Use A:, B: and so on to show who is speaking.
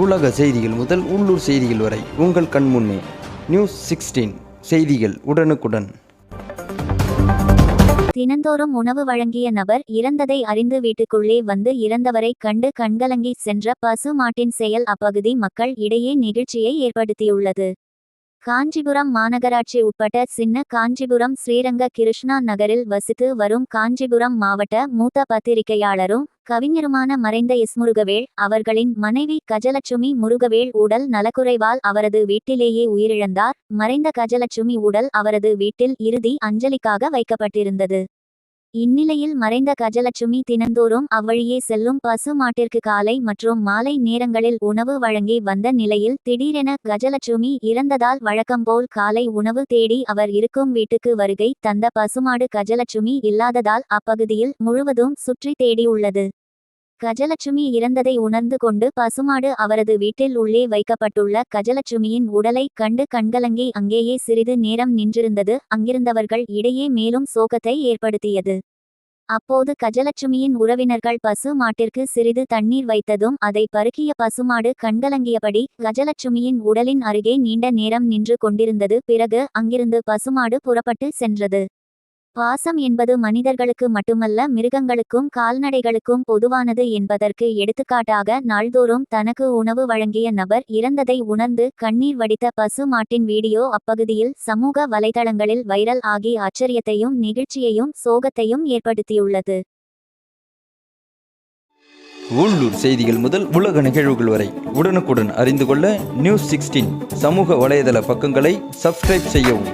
A: உலக செய்திகள் முதல் உள்ளூர் செய்திகள் வரை உங்கள் கண் முன்னே. நியூஸ் சிக்ஸ்டீன் செய்திகள் உடனுக்குடன்.
B: தினந்தோறும் உணவு வழங்கிய நபர் இறந்ததை அறிந்து வீட்டுக்குள்ளே வந்து இறந்தவரை கண்டு கண்கலங்கி சென்ற பசு மாட்டின் செயல் அப்பகுதி மக்கள் இடையே நெகிழ்ச்சியை ஏற்படுத்தியுள்ளது. காஞ்சிபுரம் மாநகராட்சி உட்பட்ட சின்ன காஞ்சிபுரம் ஸ்ரீரங்க கிருஷ்ணா நகரில் வசித்து வரும் காஞ்சிபுரம் மாவட்ட மூத்த பத்திரிகையாளரும் கவிஞருமான மறைந்த இஸ்முருகவேல் அவர்களின் மனைவி கஜலட்சுமி முருகவேல் உடல் நலக்குறைவால் அவரது வீட்டிலேயே உயிரிழந்தார். மறைந்த கஜலட்சுமி உடல் அவரது வீட்டில் இறுதி அஞ்சலிக்காக வைக்கப்பட்டிருந்தது. இந்நிலையில் மறைந்த கஜலட்சுமி தினந்தோறும் அவ்வழியே செல்லும் பசு மாட்டிற்கு காலை மற்றும் மாலை நேரங்களில் உணவு வழங்கி வந்த நிலையில் திடீரென கஜலட்சுமி இறந்ததால் வழக்கம்போல் காலை உணவு தேடி அவர் இருக்கும் வீட்டுக்கு வருகை தந்த பசுமாடு கஜலட்சுமி இல்லாததால் அப்பகுதியில் முழுவதும் சுற்றி தேடியுள்ளது. கஜலட்சுமி இறந்ததை உணர்ந்து கொண்டு பசுமாடு அவரது வீட்டில் உள்ளே வைக்கப்பட்டுள்ள கஜலட்சுமியின் உடலை கண்டு கண்கலங்கி அங்கேயே சிறிது நேரம் நின்றிருந்தது. அங்கிருந்தவர்கள் இடையே மேலும் சோகத்தை ஏற்படுத்தியது. அப்போது கஜலட்சுமியின் உறவினர்கள் பசு மாட்டிற்கு சிறிது தண்ணீர் வைத்ததும் அதை பருக்கிய பசுமாடு கண்கலங்கியபடி கஜலட்சுமியின் உடலின் அருகே நீண்ட நேரம் நின்று கொண்டிருந்தது. பிறகு அங்கிருந்து பசுமாடு புறப்பட்டு சென்றது. பாசம் என்பது மனிதர்களுக்கு மட்டுமல்ல மிருகங்களுக்கும் கால்நடைகளுக்கும் பொதுவானது என்பதற்கு எடுத்துக்காட்டாக நாள்தோறும் தனக்கு உணவு வழங்கிய நபர் இறந்ததை உணர்ந்து கண்ணீர் வடித்த பசு மாட்டின் வீடியோ அப்பகுதியில் சமூக வலைதளங்களில் வைரல் ஆகி ஆச்சரியத்தையும் நெகிழ்ச்சியையும் சோகத்தையும் ஏற்படுத்தியுள்ளது.
A: உள்ளூர் செய்திகள் முதல் உலக நிகழ்வுகள் வரை உடனுக்குடன் அறிந்து கொள்ள நியூஸ் சிக்ஸ்டீன் சமூக வலைதள பக்கங்களை சப்ஸ்கிரைப் செய்யவும்.